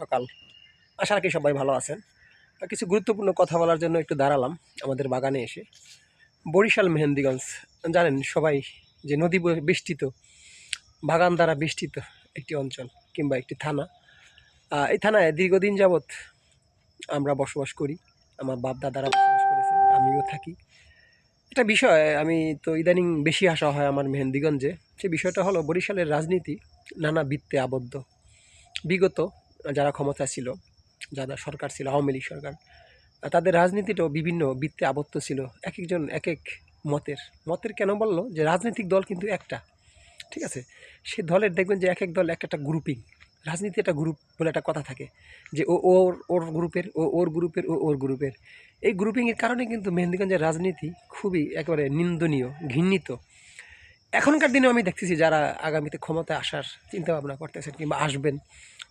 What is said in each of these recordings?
সকাল। আশা রাখি সবাই ভালো আছেন। কিছু গুরুত্বপূর্ণ কথা বলার জন্য একটু দাঁড়ালাম আমাদের বাগানে এসে। বরিশাল মেহেন্দিগঞ্জ, জানেন সবাই যে নদী বেষ্টিত, বাগান দ্বারা বেষ্টিত একটি অঞ্চল কিংবা একটি থানা। এই থানায় দীর্ঘদিন যাবৎ আমরা বসবাস করি। আমার বাপ দাদারা বসবাস করেছে আমিও থাকি। একটা বিষয়, আমি তো ইদানিং বেশি আসা হয় আমার মেহেন্দিগঞ্জে। সে বিষয়টা হলো বরিশালের রাজনীতি নানা বৃত্তে আবদ্ধ। বিগত যারা ক্ষমতা ছিল, যারা সরকার ছিল, আওয়ামী লীগ সরকার তাদের রাজনীতিটাও বিভিন্ন বৃত্তে আবদ্ধ ছিল এক একজন এক এক মতের। মতের কেন বলল? যে রাজনৈতিক দল কিন্তু একটা, ঠিক আছে? সে দলের দেখবেন যে এক এক দল এক একটা গ্রুপিং রাজনীতি একটা গ্রুপ বলে একটা কথা থাকে, যে ও ওর ওর গ্রুপের ও, ওর গ্রুপের ও, ওর গ্রুপের এই গ্রুপিংয়ের কারণে কিন্তু মেহেন্দিগঞ্জের রাজনীতি খুবই একেবারে নিন্দনীয়, ঘৃণিত। এখনকার দিনেও আমি দেখতেছি যারা আগামীতে ক্ষমতায় আসার চিন্তা ভাবনা করতেছেন কিংবা আসবেন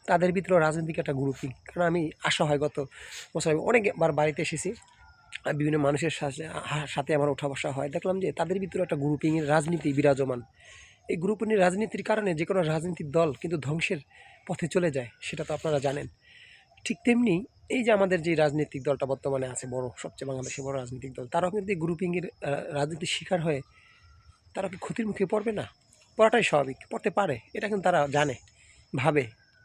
তাদের ভিতরেও রাজনৈতিক একটা গ্রুপিং কারণ আমি আসা হয় গত বছর, আমি অনেকবার বাড়িতে এসেছি। বিভিন্ন মানুষের সাথে সাথে আমার ওঠা বসা হয়। দেখলাম যে তাদের ভিতরে একটা গ্রুপিংয়ের রাজনীতি বিরাজমান। এই গ্রুপিংয়ের রাজনীতির কারণে যে কোনো রাজনীতির দল কিন্তু ধ্বংসের পথে চলে যায়, সেটা তো আপনারা জানেন। ঠিক তেমনি এই যে আমাদের যে রাজনৈতিক দলটা বর্তমানে আছে, বড়, সবচেয়ে বাংলাদেশে বড় রাজনৈতিক দল, তারাও কিন্তু এই গ্রুপিংয়ের রাজনীতির শিকার হয়ে তারা কি ক্ষতির মুখে পড়বে না? পড়াটাই স্বাভাবিক, পড়তে পারে, এটা কিন্তু তারা জানে, ভাবে।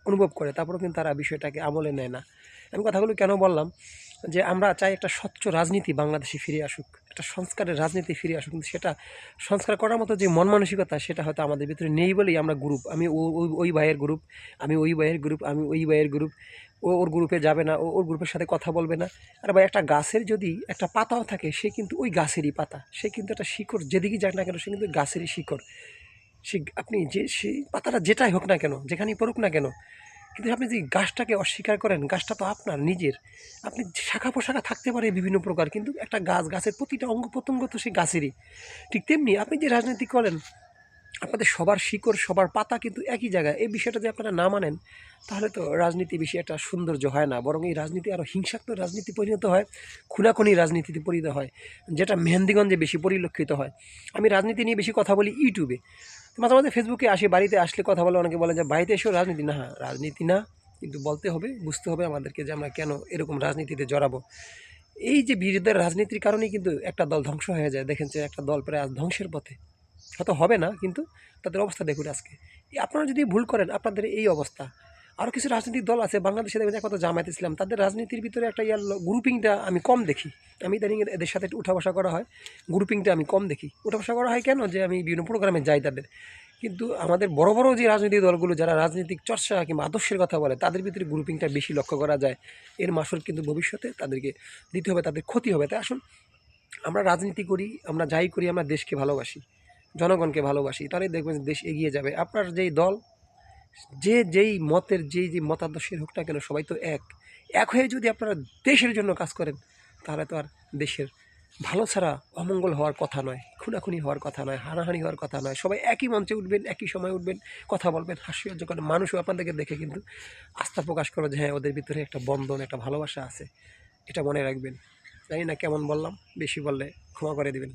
অনুভব করে, তারপরেও কিন্তু তারা বিষয়টাকে আমলে নেয় না। আমি কথাগুলো কেন বললাম? যে আমরা চাই একটা স্বচ্ছ রাজনীতি বাংলাদেশে ফিরে আসুক, একটা সংস্কারের রাজনীতি ফিরে আসুক, কিন্তু সেটা সংস্কার করার মতো যে মন মানসিকতা, সেটা হয়তো আমাদের ভিতরে নেই বলেই আমরা গ্রুপ আমি ওই ভাইয়ের গ্রুপ আমি ওই ভাইয়ের গ্রুপ আমি ওই ভাইয়ের গ্রুপ ও ওর গ্রুপে যাবে না, ও ওর গ্রুপের সাথে কথা বলবে না। আর ভাই, একটা গাছের যদি একটা পাতাও থাকে, সে কিন্তু ওই গাছেরই পাতা, সে কিন্তু একটা শিকড় যেদিকে যাক না কেন, সে কিন্তু গাছেরই শিকড়। সে আপনি যে, সেই পাতাটা যেটাই হোক না কেন, যেখানেই পড়ুক না কেন, কিন্তু আপনি যদি গাছটাকে অস্বীকার করেন, গাছটা তো আপনার, নিজের, আপনি শাখা পোশাখা থাকতে পারে বিভিন্ন প্রকার, কিন্তু একটা গাছ, গাছের প্রতিটা অঙ্গ প্রত্যঙ্গ তো সেই গাছেরই। ঠিক তেমনি আপনি যে রাজনীতি করেন আপনাদের সবার শিকড়, সবার পাতা কিন্তু একই জায়গায়। এই বিষয়টা যদি আপনারা না মানেন, তাহলে তো রাজনীতি বেশি একটা সৌন্দর্য হয় না। বরং এই রাজনীতি আরও হিংসাত্মক রাজনীতি পরিণত হয়, খুনাখুনি রাজনীতিতে পরিণত হয়, যেটা মেহেন্দিগঞ্জে বেশি পরিলক্ষিত হয়। আমি রাজনীতি নিয়ে বেশি কথা বলি ইউটিউবে। মাঝে মাঝে ফেসবুকে আসি, বাড়িতে আসলে কথা বলে, অনেকে বলে যে, বাড়িতে এসেও রাজনীতি? না হ্যাঁ রাজনীতি না, কিন্তু বলতে হবে, বুঝতে হবে আমাদেরকে যে আমরা কেন এরকম রাজনীতিতে জড়াবো। এই যে বিরোধের রাজনীতির কারণেই কিন্তু একটা দল ধ্বংস হয়ে যায়। দেখেন যে একটা দল প্রায় ধ্বংসের পথে। হয়তো হবে না, কিন্তু তাদের অবস্থা দেখুন আজকে। আপনারা যদি ভুল করেন, আপনাদের এই অবস্থা। আরও কিছু রাজনৈতিক দল আছে, বাংলাদেশে দেখবেন কত জামায়াত ইসলাম। তাদের রাজনীতির ভিতরে একটা ইয়ার গ্রুপিংটা আমি কম দেখি। আমি ইদানিং এদের সাথে উঠা বসা করা হয়। গ্রুপিংটা আমি কম দেখি। উঠা বসা করা হয় কেন? যে আমি বিভিন্ন প্রোগ্রামে যাই তাদের। কিন্তু আমাদের বড় বড় যে রাজনৈতিক দলগুলো, যারা রাজনৈতিক চর্চা কিংবা আদর্শের কথা বলে, তাদের ভিতরে গ্রুপিংটা বেশি লক্ষ্য করা যায়। এর মাসুল কিন্তু ভবিষ্যতে তাদেরকে দিতে হবে, তাদের ক্ষতি হবে। তাই আসুন, আমরা রাজনীতি করি, আমরা যাই করি, আমরা দেশকে ভালোবাসি। জনগণকে ভালোবাসি, তাহলে দেখবেন দেশ এগিয়ে যাবে। আপনার যেই দল, যে যেই মতের, যেই যে মতাদর্শের হোক না কেন, সবাই তো এক। এক হয়ে যদি আপনারা দেশের জন্য কাজ করেন, তাহলে তো আর দেশের ভালো ছাড়া অমঙ্গল হওয়ার কথা নয়, খুনাখুনি হওয়ার কথা নয়, হানাহানি হওয়ার কথা নয়। সবাই একই মঞ্চে উঠবেন, একই সময় উঠবেন, কথা বলবেন হাস্য করেন মানুষও আপনাদেরকে দেখে কিন্তু আস্থা প্রকাশ করো যে হ্যাঁ ওদের ভিতরে একটা বন্ধন, একটা ভালোবাসা আছে। এটা মনে রাখবেন। জানি না কেমন বললাম, বেশি বললে ক্ষমা করে দিবেন।